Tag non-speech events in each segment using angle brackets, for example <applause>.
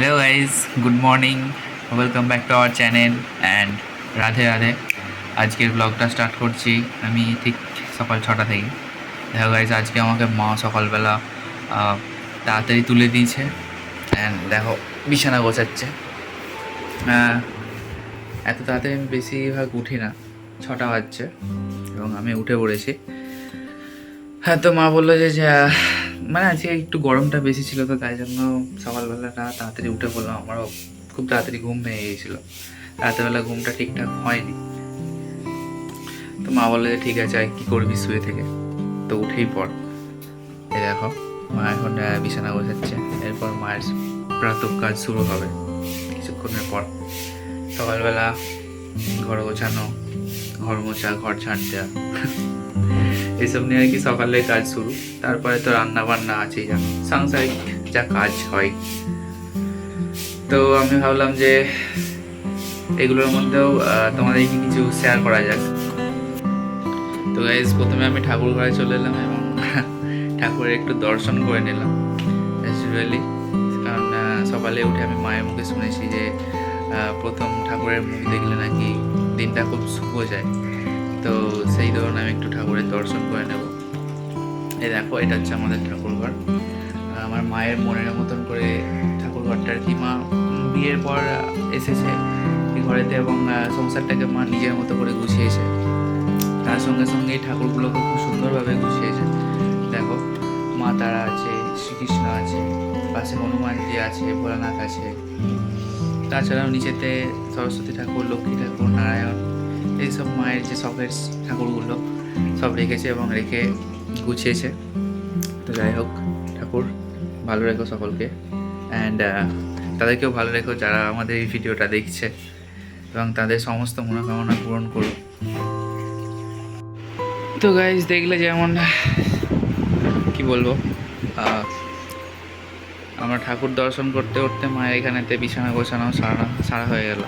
Hello guys good morning welcome back to our channel and Radhe Radhe আজকের ব্লগটা start করছি আমি ঠিক সকাল ছটা থেকে। দেখো গাইজ আজকে আমাকে মা সকালবেলা তাড়াতাড়ি তুলে দিয়েছে। অ্যান্ড দেখো, বিছানা গোছাচ্ছে। এত তাড়াতাড়ি আমি বেশিরভাগ উঠি না। ছটা বাজছে এবং আমি উঠে পড়েছি। হ্যাঁ তো মা বলল যে মানে আজকে একটু গরমটা বেশি ছিল তো, তাই জন্য সকালবেলাটা তাড়াতাড়ি উঠে পড়লাম। আমারও খুব তাড়াতাড়ি ঘুম ভেঙে গিয়েছিল। রাতেরবেলা ঘুমটা ঠিকঠাক হয়নি। তো মা বলল ঠিক আছে আর কি করবি শুয়ে থেকে? তো উঠেই পড়। এই দেখো, মা এখন বিছানা গোছাচ্ছে। এরপর মায়ের প্রাতঃ কাজ শুরু হবে কিছুক্ষণের পর। সকালবেলা ঘর গোছানো, ঘর মোছা, ঘর ঝাড় দেওয়া। এসব নিয়ে আর কি সকালে কাজ শুরু। তারপরে তো রান্না বান্না আছেই সাংসারিক যা কাজ হয়। তো আমি ভাবলাম যে এগুলোর মধ্যেও আহ, তোমাদেরকে কিছু শেয়ার করা যাক। তো গাইজ প্রথমে আমি ঠাকুর ঘরে চলে এলাম এবং <laughs> ঠাকুরের একটু দর্শন করে নিলাম ইউজুয়ালি কারণ সকালে উঠে আমি মায়ের মুখে শুনেছি যে প্রথম ঠাকুরের মুখ দেখলে নাকি দিনটা খুব শুভ যায়। তো সেই ধরুন আমি একটু ঠাকুরের দর্শন করে নেব। এই দেখো, এটা হচ্ছে আমাদের ঠাকুরঘর। আমার মায়ের মনের মতন করে ঠাকুরঘরটা আর কি। মা বিয়ের পর এসেছে ঘরেতে এবং সংসারটাকে মা নিজের মতো করে গুছিয়েছে। তার সঙ্গে সঙ্গে এই ঠাকুরগুলোকে খুব সুন্দরভাবে গুছিয়েছে। দেখো মা তারা আছে, শ্রীকৃষ্ণ আছে, পাশে হনুমানজি আছে, ভোলানাথ আছে। তাছাড়াও নিচেতে সরস্বতী ঠাকুর, লক্ষ্মী ঠাকুর, নারায়ণ এইসব মায়ের যে শখের ঠাকুরগুলো সব রেখেছে এবং রেখে গুছিয়েছে। তো যাই হোক, ঠাকুর, ভালো রেখো সকলকে। অ্যান্ড তাদেরকেও ভালো রেখো যারা আমাদের এই ভিডিওটা দেখছে এবং তাদের সমস্ত মনোকামনা পূরণ করো তো গাইজ দেখলে যেমন, কি বলব আমরা ঠাকুর দর্শন করতে করতে মায়ের এখানেতে বিছানা গোছানো, সারা সারা হয়ে গেল।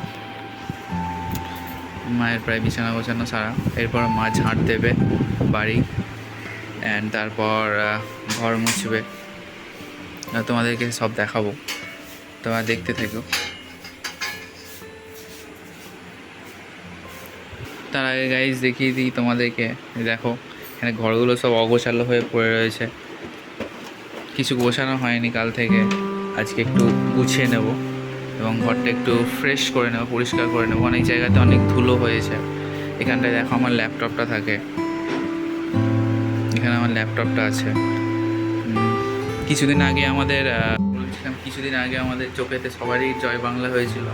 মায়ের প্রায় বিছানা গোছানো সারা। এরপর মা ঝাঁট দেবে বাড়ি অ্যান্ড তারপর ঘর মুছবে। তোমাদেরকে সব দেখাবো। তোমরা দেখতে থেকো। তার আগে গাইজ দেখিয়ে দিই তোমাদেরকে। দেখো, এখানে ঘরগুলো সব অগোছালো হয়ে পড়ে রয়েছে। কিছু গোছানো হয়নি কাল থেকে। আজকে একটু গুছিয়ে নেব। এবং ঘরটা একটু ফ্রেশ করে নেব, পরিষ্কার করে নেব। অনেক জায়গাতে অনেক ধুলো হয়েছে। এখানটায় দেখো আমার ল্যাপটপটা থাকে। এখানে আমার ল্যাপটপটা আছে। কিছুদিন আগে আমাদের বলছিলাম কিছুদিন আগে আমাদের চোখেতে সবারই জয় বাংলা হয়েছিল।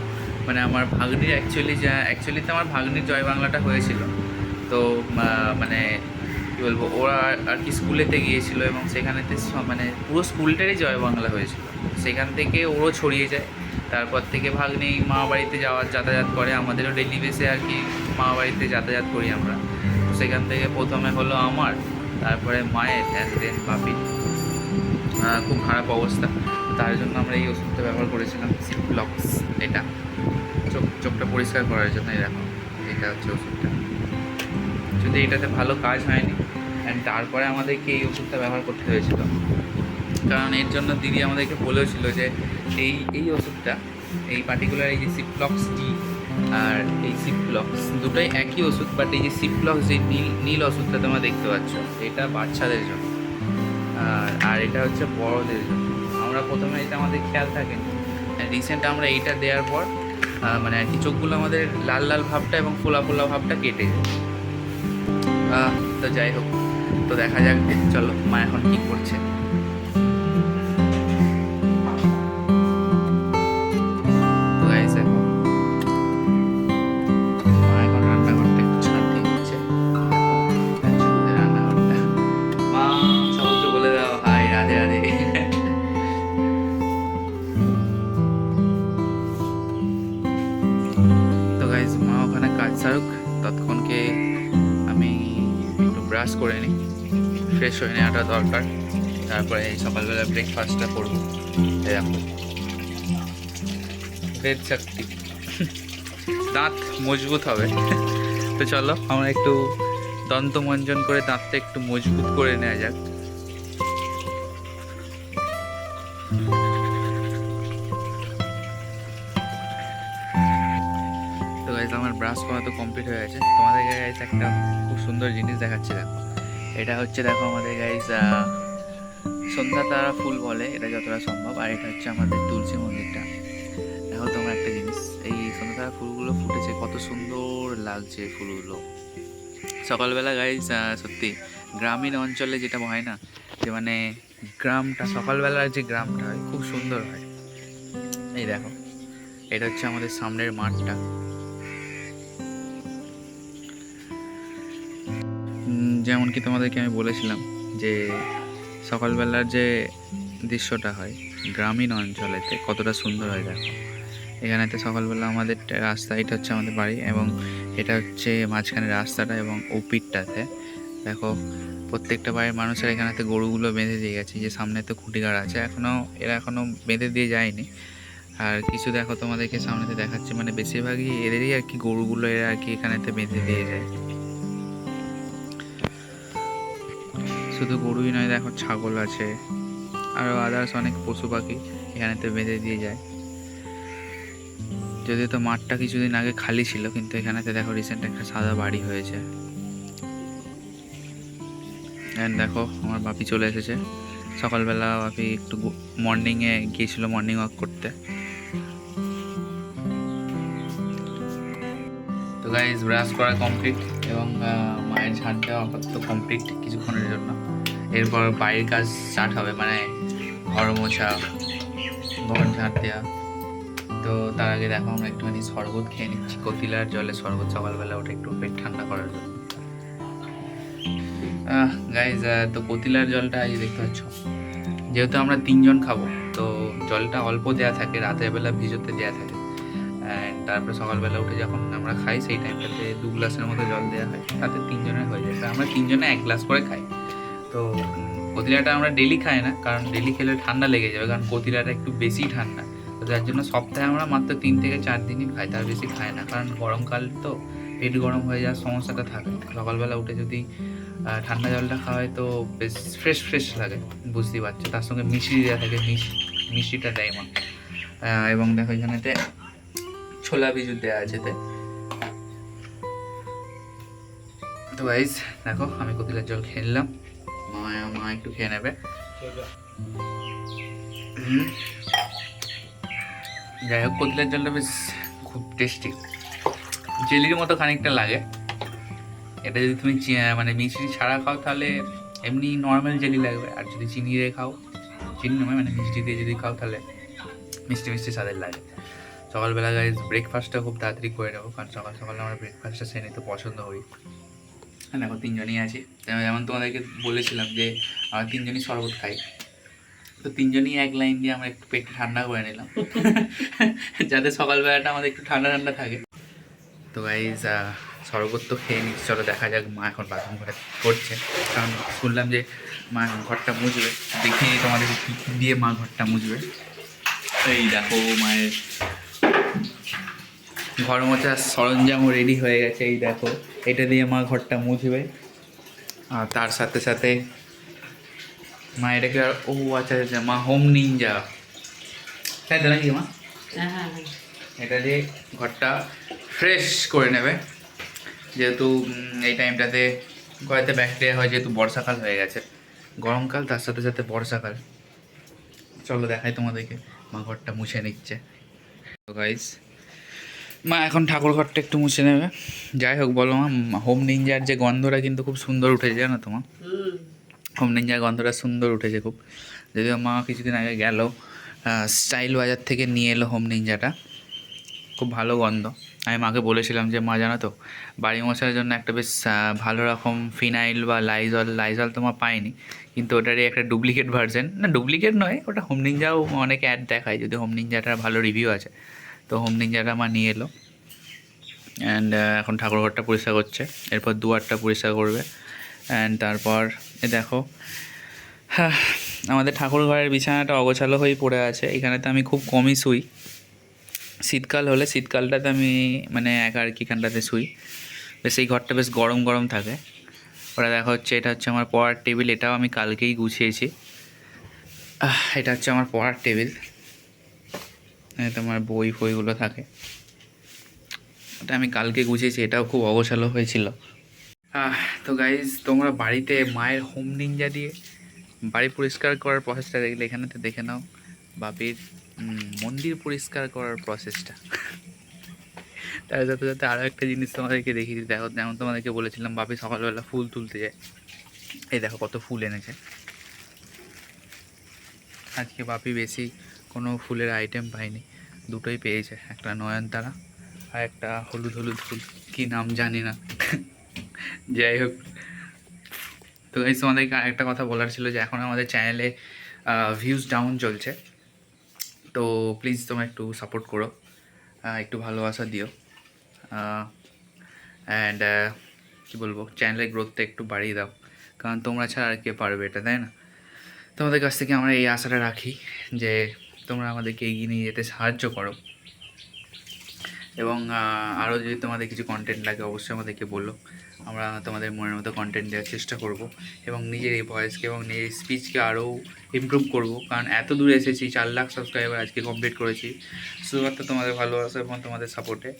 মানে আমার ভাগ্নির অ্যাকচুয়ালি যা অ্যাকচুয়ালি তো আমার ভাগ্নির জয় বাংলাটা হয়েছিল। তো মানে কী বলব, ওরা আর কি স্কুলেতে গিয়েছিল এবং সেখানেতে মানে পুরো স্কুলটারই জয় বাংলা হয়েছিল। সেখান থেকে ওরও ছড়িয়ে যায়। তারপর থেকে ভাগ্নি মা বাড়িতে যাওয়ার যাতায়াত করে। আমাদেরও ডেলি বেসে আর কি মা বাড়িতে যাতায়াত করি আমরা। সেখান থেকে প্রথমে হলো আমার, তারপরে মায়ের অ্যান্ড দেন বাপির খুব খারাপ অবস্থা। তার জন্য আমরা এই ওষুধটা ব্যবহার করেছিলাম সিপ্লক্স এটা। চোখ, চোখটা পরিষ্কার করার জন্য দেখো, এটা হচ্ছে ওষুধটা। যদি এটাতে ভালো কাজ হয়নি অ্যান্ড তারপরে আমাদেরকে এই ওষুধটা ব্যবহার করতে হয়েছিল। কারণ এর জন্য দিদি আমাদেরকে বলেছিল যে এই এই ওষুধটা, এই পার্টিকুলার এই যে সিপ্লক্স ডি আর এই সিপ্লক্স দুটোই একই ওষুধ বাট এই যে সিপ্লক্স যে নীল নীল ওষুধটা তোমরা দেখতে পাচ্ছ, এটা বাচ্চাদের জন্য। আর আর এটা হচ্ছে বড়দের জন্য। আমরা প্রথমে এটা আমাদের খেয়াল থাকেনি। রিসেন্ট আমরা এইটা দেওয়ার পর মানে আর কি চোখগুলো আমাদের লাল লাল ভাবটা এবং ফোলা ফোলা ভাবটা কেটে যায়। তো যাই হোক, তো দেখা যাক, চলো, মা এখন কি করছে। ব্রাশ করে নিই ফ্রেশ হয়ে নেওয়াটা দরকার। তারপরে এই সকালবেলা ব্রেকফাস্টটা করব। এরকম দেখো। শক্তি দাঁত মজবুত হবে। তো চলো, আমরা একটু দন্তমঞ্জন করে দাঁতটা একটু মজবুত করে নেওয়া যাক। গাইজ একটা খুব সুন্দর জিনিস দেখাচ্ছি দেখো এটা হচ্ছে দেখো আমাদের গাইজ সন্ধ্যা তারা ফুল বলে, এটা যতটা সম্ভব। আর এটা হচ্ছে আমাদের তুলসী মন্দিরটা। দেখো তোমার একটা জিনিস, এই সন্ধ্যা তারা ফুলগুলো ফুটেছে, কত সুন্দর লাগছে ফুলগুলো। সকালবেলা গাইজ সত্যি গ্রামীণ অঞ্চলে যেটা হয় না, যে মানে গ্রামটা, সকালবেলার যে গ্রামটা হয়, খুব সুন্দর হয়। এই দেখো, এটা হচ্ছে আমাদের সামনের মাঠটা। যেমন কি তোমাদেরকে আমি বলেছিলাম যে সকালবেলার যে দৃশ্যটা হয় গ্রামীণ অঞ্চলেতে কতটা সুন্দর হয় দেখো। এখানেতে সকালবেলা আমাদের রাস্তা, এটা হচ্ছে আমাদের বাড়ি এবং এটা হচ্ছে মাঝখানে রাস্তাটা এবং ওপিটটাতে। দেখো, প্রত্যেকটা বাড়ির মানুষের এখানেতে গরুগুলো বেঁধে দিয়ে গেছে যে সামনে তো খুঁটিগাড় আছে এখনও এরা এখনও বেঁধে দিয়ে যায়নি। আর কিছু দেখো তোমাদেরকে সামনেতে দেখাচ্ছে মানে বেশিরভাগই এদেরই আর কি গরুগুলো এরা আর কি এখানেতে বেঁধে দিয়ে যায়। শুধু গরুই নয়, দেখো ছাগল আছে। আরও আদার্স অনেক পশু পাখি এখানেতে বেঁধে দিয়ে যায়। যদিও তো মাঠটা কিছুদিন আগে খালি ছিল, কিন্তু এখানেতে দেখো রিসেন্ট একটা সাদা বাড়ি হয়েছে। দেখো, আমার বাপি চলে এসেছে। সকালবেলা বাপি একটু মর্নিংয়ে গিয়েছিল মর্নিং ওয়াক করতে। তো গাইজ ব্রাশ করা কমপ্লিট এবং মায়ের ঝাড় দেওয়া আপাতত কমপ্লিট কিছুক্ষণের জন্য। এরপর বাইরের কাজ স্টার্ট হবে মানে ঘর মোছা ঘর ঝাড় দেওয়া তো তার আগে দেখো, আমরা একটুখানি শরবত খেয়ে নিচ্ছি। কতিলার জলে শরবত সকালবেলা ওটা একটু পেট ঠান্ডা করার জন্য। গাইজ তো কতিলার জলটা যে দেখতে পাচ্ছ। যেহেতু আমরা তিনজন খাব, তো জলটা অল্প দেওয়া থাকে, রাতের বেলা ভিজোতে দেওয়া থাকে। তারপরে সকালবেলা উঠে যখন আমরা খাই, সেই টাইমটাতে দু গ্লাসের মতো জল দেওয়া হয়। তাতে তিনজনের হয়ে যায়। আমরা তিনজনে এক গ্লাস করে খাই। তো কতিলাটা আমরা ডেলি খাই না, কারণ ডেলি খেলে ঠান্ডা লেগে যাবে, কারণ কতিলাটা একটু বেশি ঠান্ডা। তো যার জন্য সপ্তাহে আমরা মাত্র তিন থেকে চার দিনই খাই, তার বেশি খাই না, কারণ গরমকাল তো, পেট গরম হয়ে যাওয়ার সমস্যাটা থাকে। সকালবেলা উঠে যদি ঠান্ডা জলটা খাওয়ায় তো বেশ ফ্রেশ ফ্রেশ লাগে, বুঝতেই পারছ। তার সঙ্গে মিষ্টি দেওয়া থাকে, মিষ্টি, মিষ্টিটা দেয় মা এবং দেখো এখানেতে ছোলা বিজু দেওয়া আছে তে। গাইজ দেখো আমি কতিলার জল খেয়ে নিলাম। মা মা একটু খেয়ে নেবে। যাই হোক কতিলার জলটা বেশ খুব টেস্টি জেলির মতো খানিকটা লাগে। এটা যদি তুমি মানে মিষ্টি ছাড়া খাও তাহলে এমনি নর্মাল জেলি লাগবে। আর যদি চিনি দিয়ে খাও চিনি নয় মানে মিষ্টি দিয়ে যদি খাও তাহলে মিষ্টি মিষ্টি স্বাদের লাগে। সকালবেলা গাইজ ব্রেকফাস্টটা খুব তাড়াতাড়ি করে নেব কারণ সকাল সকাল আমরা ব্রেকফাস্টটা সে নিতে পছন্দ করি। দেখো তিনজনই আছে। যেমন- তোমাদেরকে বলেছিলাম যে, আমরা তিনজনই শরবত খাই। তো তিনজনই এক লাইন দিয়ে আমরা একটু পেট ঠান্ডা করে নিলাম। <laughs> যাতে সকালবেলাটা আমাদের একটু ঠান্ডা ঠান্ডা থাকে। তো গাইজ শরবত তো খেয়ে নিচ্ছি। চলো দেখা যাক মা এখন বাথরুম ঘরে করছে কারণ শুনলাম যে, মা ঘরটা মুছবে। দেখি তোমাদের দিয়ে মা ঘরটা মুছবে। এই দেখো মায়ের ঘর মোছার সরঞ্জামও রেডি হয়ে গেছে এই দেখো। এটা দিয়ে মা ঘরটা মুছবে। আর তার সাথে সাথে মা এটাকে আর- ও আচ্ছা আচ্ছা মা হোম নিনজা। তাই তো নাকি মা? এটা দিয়ে ঘরটা ফ্রেশ করে নেবে। যেহেতু এই টাইমটাতে ঘরেতে ব্যাকটেরিয়া হয় যেহেতু বর্ষাকাল হয়ে গেছে। গরমকাল তার সাথে সাথে বর্ষাকাল। চলো দেখাই তোমাদেরকে। মা ঘরটা মুছে নিচ্ছে। গাইস মা, এখন ঠাকুর ঘরটা একটু মুছে নেবে। যাই হোক, বলো মা, হোম নিঞ্জার যে গন্ধটা কিন্তু খুব সুন্দর উঠেছে, জানো তোমার হোম নিঞ্জার গন্ধটা সুন্দর উঠেছে খুব। যদিও মা কিছুদিন আগে গেল স্টাইল বাজার থেকে নিয়ে এলো হোম নিঞ্জাটা। খুব ভালো গন্ধ। আমি মাকে বলেছিলাম যে, মা, জানো তো, বাড়ি মশার জন্য একটা বেশ ভালো রকম ফিনাইল বা লাইজল লাইজল মা পাইনি, কিন্তু ওটারই একটা ডুপ্লিকেট ভার্সন। না, ডুপ্লিকেট নয়, ওটা হোম নিঞ্জাও অনেক অ্যাড দেখায়, যদি হোম নিঞ্জাটার ভালো রিভিউ আছে। তো হোম নিঞ্জাটা মা নিয়ে এলো। অ্যান্ড এখন ঠাকুর ঘরটা পরিষ্কার করছে। এরপর দুয়ারটা পরিষ্কার করবে। অ্যান্ড তারপর, এ দেখো হ্যাঁ আমাদের ঠাকুর ঘরের বিছানাটা অগোছালো হয়েই পড়ে আছে। এখানে তো আমি খুব কমই শুই। শীতকাল হলে শীতকালটাতে আমি মানে একা আর কি এখানটাতে শুই। বেশ, এই ঘরটা বেশ গরম গরম থাকে। ওরা দেখা হচ্ছে, এটা হচ্ছে আমার পড়ার টেবিল। এটাও আমি কালকেই গুছিয়েছি। এটা হচ্ছে আমার পড়ার টেবিল। তোমার বই ফইগুলো থাকে। ওটা আমি কালকে গুছিয়েছি, এটাও খুব অগোছালো হয়েছিল। তো গাইজ তোমরা বাড়িতে মায়ের হোম নিঞ্জা দিয়ে বাড়ি পরিষ্কার করার প্রসেসটা দেখলে এখানে তো দেখে নাও বাপির মন্দির পরিষ্কার করার প্রসেসটা তার সাথে সাথে আরও একটা জিনিস তোমাদেরকে দেখিয়ে দিই দেখো, যেমন তোমাদেরকে বলেছিলাম, বাপি সকালবেলা ফুল তুলতে যায়। এই দেখো কত ফুল এনেছে। আজকে বাপি বেশি কোনো ফুলের আইটেম পাইনি। দুটোই পেয়েছে, একটা নয়নতারা আর একটা হলুদ হলুদ ফুল। কী নাম জানি না। <laughs> যাই হোক। তো এই তোমাদেরকে একটা কথা বলার ছিল যে, এখন আমাদের চ্যানেলে ভিউজ ডাউন চলছে। তো প্লিজ তোমরা একটু সাপোর্ট করো একটু ভালোবাসা দিও। অ্যান্ড কী বলব চ্যানেলের গ্রোথটা একটু বাড়িয়ে দাও। কারণ তোমরা ছাড়া আর কে পারবে এটা, তাই না? তোমাদের কাছ থেকে আমরা এই আশাটা রাখি যে তোমরা আমাদেরকে এগিয়ে নিয়ে যেতে সাহায্য করো। এবং আরও যদি তোমাদের কিছু কন্টেন্ট লাগে, অবশ্যই আমাদেরকে বলো। আমরা তোমাদের মনের মতো কন্টেন্ট দেওয়ার চেষ্টা করব এবং নিজের এই ভয়েসকে এবং নিজের স্পিচকে আরও ইমপ্রুভ করব। কারণ এত দূরে এসেছি, চার লাখ সাবস্ক্রাইবার আজকে কমপ্লিট করেছি। শুধুমাত্র তোমাদের ভালোবাসা এবং তোমাদের সাপোর্টে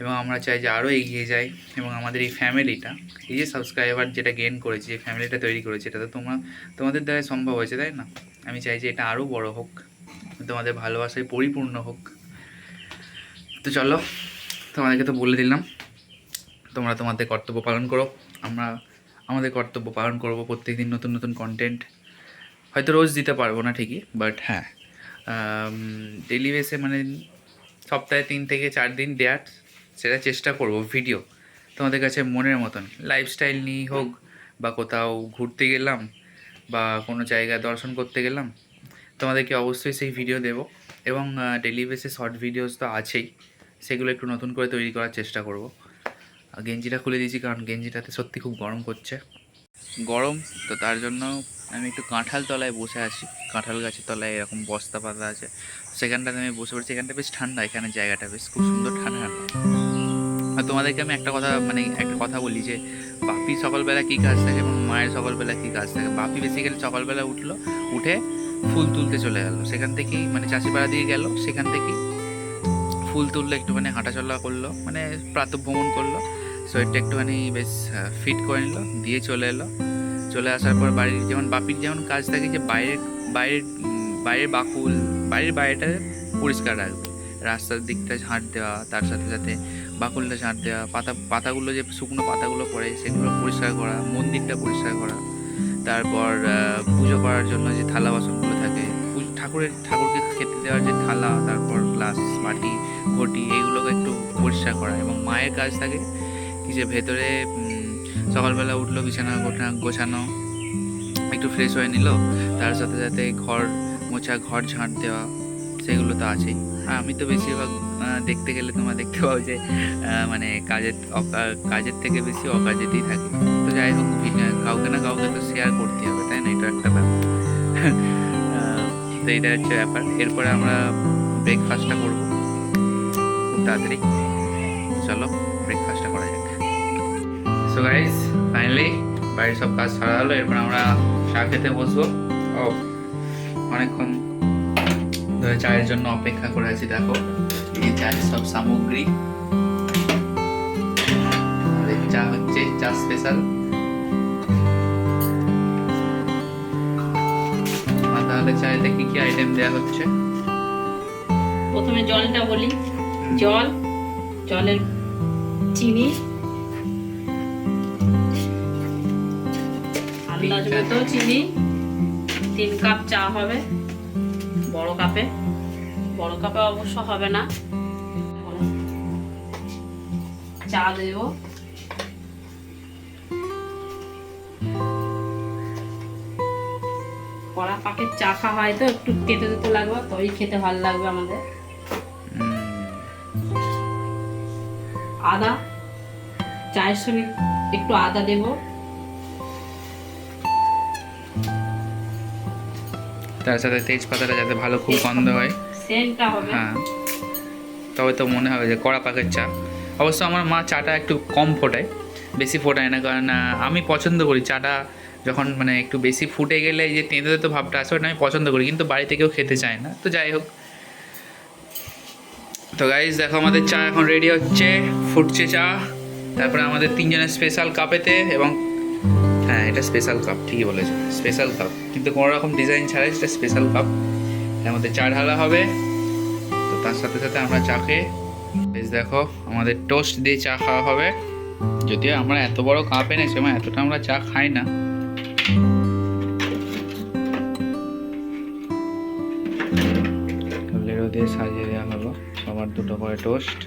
এবং আমরা চাই যে আরও এগিয়ে যাই এবং আমাদের এই ফ্যামিলিটা এই যে সাবস্ক্রাইবার যেটা গেন করেছি, যে ফ্যামিলিটা তৈরি করেছি, এটা তো তোমরা, তোমাদের দ্বারাই সম্ভব হয়েছে, তাই না? আমি চাই যে এটা আরও বড় হোক। তোমাদের ভালোবাসায় পরিপূর্ণ হোক। তো চলো, তোমাদেরকে তো বলে দিলাম, তোমরা তোমাদের কর্তব্য পালন করো। আমরা আমাদের কর্তব্য পালন করব প্রত্যেক দিন নতুন নতুন কন্টেন্ট হয়তো রোজ দিতে পারব না ঠিকই বাট হ্যাঁ ডেলি বেসে মানে সপ্তাহে তিন থেকে চার দিন দেওয়ার সেটা চেষ্টা করব ভিডিও তোমাদের কাছে মনের মতন লাইফস্টাইল নিয়েই হোক বা কোথাও ঘুরতে গেলাম বা কোনো জায়গায় দর্শন করতে গেলাম তোমাদেরকে অবশ্যই সেই ভিডিও দেব। এবং ডেলি বেসে শর্ট ভিডিওস তো আছেই। সেগুলো একটু নতুন করে তৈরি করার চেষ্টা করব। গেঞ্জিটা খুলে দিয়েছি কারণ গেঞ্জিটাতে সত্যি খুব গরম করছে গরম, তো তার জন্য আমি একটু কাঁঠাল তলায় বসে আছি। কাঁঠাল গাছের তলায় এরকম বস্তা পাতা আছে। সেখানটাতে আমি বসে পড়েছি। এখানটা বেশ ঠান্ডা, এখানে জায়গাটা বেশ খুব সুন্দর ঠান্ডা ঠান্ডা। আর তোমাদেরকে আমি একটা কথা মানে একটা কথা বলি যে, বাপি সকালবেলা কী কাজ থাকে এবং মায়ের সকালবেলা কী কাজ থাকে? বাপি বেসিক্যালি সকালবেলা উঠল, উঠে ফুল তুলতে চলে গেল। সেখান থেকেই মানে চাষিপাড়া দিয়ে গেল, সেখান থেকেই ফুল তুললো, একটুখানি হাঁটাচলা করল মানে প্রাতঃভ্রমণ করল। শরীরটা একটুখানি বেশ ফিট করে নিল, দিয়ে চলে এলো। চলে আসার পর বাড়ির যেমন বাপির যেমন কাজ থাকে যে বাইরের বাইরের বাইরের বাকুল বাড়ির বাইরেটা পরিষ্কার রাখবে। রাস্তার দিকটা ঝাঁট দেওয়া, তার সাথে সাথে বাকুলটা ঝাঁট দেওয়া, পাতা, পাতাগুলো যে শুকনো পাতাগুলো পড়ে, সেগুলো পরিষ্কার করা, মন্দিরটা পরিষ্কার করা। তারপর পুজো করার জন্য যে থালা বাসনগুলো ঠাকুরের, ঠাকুরকে খেতে দেওয়ার যে থালা, তারপর গ্লাস মাটি ঘটি এইগুলোকে একটু পরিষ্কার করা এবং মায়ের কাজ থাকে কি যে ভেতরে সকালবেলা উঠল, বিছানা গোটা, গোছানো, একটু ফ্রেশ হয়ে নিল, তার সাথে সাথে ঘর মোছা, ঘর ঝাঁট দেওয়া, সেগুলো তো আছেই। আর আমি তো বেশিরভাগ দেখতে গেলে তোমরা দেখতে পাও যে মানে কাজের কাজের থেকে বেশি অকাজেতেই থাকে। তো যাই হোক কাউকে না কাউকে তো শেয়ার করতে হবে, তাই না? এটা একটা ব্যাপার। তো এটা হচ্ছে ব্যাপার। এরপরে আমরা ব্রেকফাস্টটা করব। খুব তাড়াতাড়ি। চলো ব্রেকফাস্টটা করা যাক। সো গাইস ফাইনালি বাড়ির সব কাজ সারা হলো। এরপর আমরা চা খেতে বসবো। ও, অনেকক্ষণ ধরে চায়ের জন্য অপেক্ষা করে আছি, দেখো। এই চায়ের সব সামগ্রী। চা হচ্ছে, চা স্পেশাল তাহলে চায়েতে কি কি আইটেম দেওয়া হচ্ছে। প্রথমে জলটা বলি। জল জলের চিনি আন্দাজ মতো চিনি তিন কাপ চা হবে বড় কাপে। বড় কাপে অবশ্য হবে না। চা দেব। কড়া পাকের চা খাওয়া হয় তো একটু তেতে তেতে লাগবে তবেই খেতে ভালো লাগবে আমাদের। আদা চায়ের সঙ্গে একটু আদা দেব। তার সাথে তেজপাতাটা যাতে ভালো খুব গন্ধ হয়। সেন্টটা হবে। হ্যাঁ। তবে তো মনে হবে যে কড়া পাকের চা। অবশ্য আমার মা চাটা একটু কম ফোটায় বেশি ফোটায় না কারণ আমি পছন্দ করি চাটা যখন মানে একটু বেশি ফুটে গেলে যে তেঁতো তেঁতো ভাবটা আসে ওটা আমি পছন্দ করি, কিন্তু বাড়িতে কেউ খেতে চায় না। তো যাই হোক। তো গাইজ দেখো আমাদের চা এখন রেডি হচ্ছে, ফুটছে চা। তারপরে আমাদের তিনজনের স্পেশাল কাপেতে এবং হ্যাঁ এটা স্পেশাল কাপ ঠিকই বলেছ। স্পেশাল কাপ কিন্তু কোনো রকম ডিজাইন ছাড়াই সেটা স্পেশাল কাপ এর মধ্যে চা ঢালা হবে। তো তার সাথে সাথে আমরা চা খেয়ে বেশ দেখো, আমাদের টোস্ট দিয়ে চা খাওয়া হবে। যদিও আমরা এত বড় কাপ এনেছি মানে এতটা আমরা চা খাই না। লেরো দিয়ে সাজিয়ে দেওয়া হলো। সবার দুটো করে টোস্ট।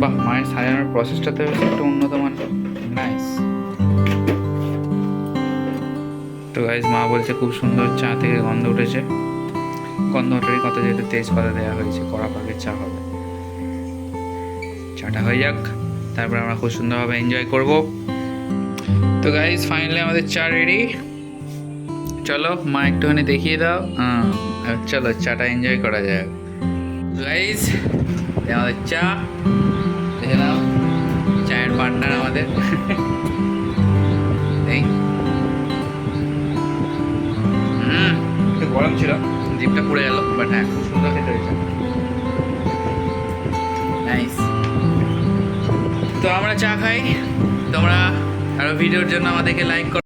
বাহ, মায়ের সাজানোর প্রসেসটা তো একটু উন্নত মানের। নাইস তো গাইজ মা বলছে খুব সুন্দর চা থেকে গন্ধ উঠেছে। গন্ধ ওঠারই কথা যেহেতু তেজপাতা দেওয়া হয়েছে, কড়া পাখির চা হবে। চাটা হয়ে যাক। তারপর আমরা খুব সুন্দরভাবে এনজয় করব। তো গাইজ ফাইনালি আমাদের চা রেডি চলো মা একটুখানি দেখিয়ে দাও। চলো চাটা এনজয় করা যাক। গাইজ আমাদের চা। দেখে নাও চায়ের পার্টনার আমাদের। গরম ছিল। জিপটা পুড়ে গেল বাট হ্যাঁ খুব সুন্দর খেতে হয়েছে। নাইস আমরা চা খাই। তোমরা আরও ভিডিওর জন্য আমাদেরকে লাইক করো।